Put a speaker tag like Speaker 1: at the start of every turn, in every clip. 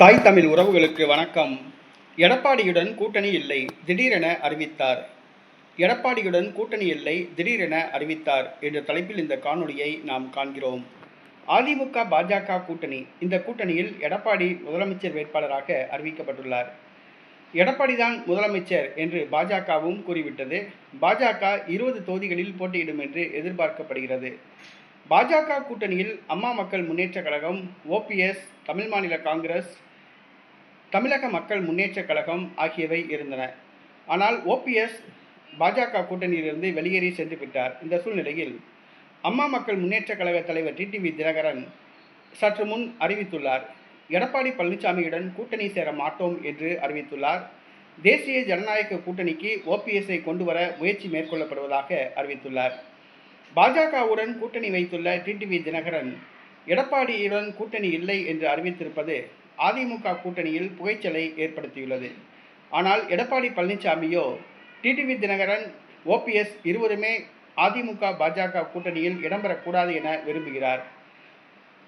Speaker 1: தாய் தமிழ் உறவுகளுக்கு வணக்கம். எடப்பாடியுடன் கூட்டணி இல்லை திடீரென அறிவித்தார். எடப்பாடியுடன் கூட்டணி இல்லை திடீரென அறிவித்தார் என்ற தலைப்பில் இந்த காணொளியை நாம் காண்கிறோம். அதிமுக பாஜக கூட்டணி இந்த கூட்டணியில் எடப்பாடி முதலமைச்சர் வேட்பாளராக அறிவிக்கப்பட்டுள்ளார். எடப்பாடி தான் முதலமைச்சர் என்று பாஜகவும் கூறிவிட்டது. பாஜக இருபது தொகுதிகளில் போட்டியிடும் என்று எதிர்பார்க்கப்படுகிறது. பாஜக கூட்டணியில் அம்மா மக்கள் முன்னேற்றக் கழகம் ஓபிஎஸ் தமிழ் மாநில காங்கிரஸ் தமிழக மக்கள் முன்னேற்றக் கழகம் ஆகியவை இருந்தன. ஆனால் ஓபிஎஸ் பாஜக கூட்டணியிலிருந்து வெளியேறி சென்று விட்டார். இந்த சூழ்நிலையில் அம்மா மக்கள் முன்னேற்றக் கழக தலைவர் டிடிவி தினகரன் சற்று முன் அறிவித்துள்ளார். எடப்பாடி பழனிசாமியுடன் கூட்டணி சேர மாட்டோம் என்று அறிவித்துள்ளார். தேசிய ஜனநாயக கூட்டணிக்கு ஓபிஎஸ்ஐ கொண்டு வர முயற்சி மேற்கொள்ளப்படுவதாக அறிவித்துள்ளார். பாஜகவுடன் கூட்டணி வைத்துள்ள டிடிவி தினகரன் எடப்பாடியுடன் கூட்டணி இல்லை என்று அறிவித்திருப்பது அதிமுக கூட்டணியில் புகைச்சலை ஏற்படுத்தியுள்ளது. ஆனால் எடப்பாடி பழனிசாமியோ டிடிவி தினகரன் ஓபிஎஸ் இருவருமே அதிமுக பாஜக கூட்டணியில் இடம்பெறக்கூடாது என விரும்புகிறார்.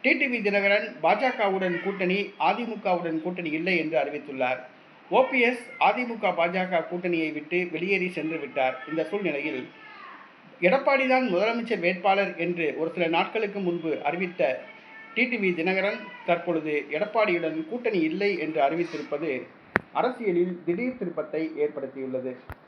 Speaker 1: டிடிவி தினகரன் பாஜகவுடன் கூட்டணி அதிமுகவுடன் கூட்டணி இல்லை என்று அறிவித்துள்ளார். ஓபிஎஸ் அதிமுக பாஜக கூட்டணியை விட்டு வெளியேறி சென்று விட்டார். இந்த சூழ்நிலையில் எடப்பாடி தான் முதலமைச்சர் வேட்பாளர் என்று ஒரு சில நாட்களுக்கு முன்பு அறிவித்த டிடிவி தினகரன் தற்பொழுது எடப்பாடியுடன் கூட்டணி இல்லை என்று அறிவித்திருப்பது அரசியலில் திடீர் திருப்பத்தை ஏற்படுத்தியுள்ளது.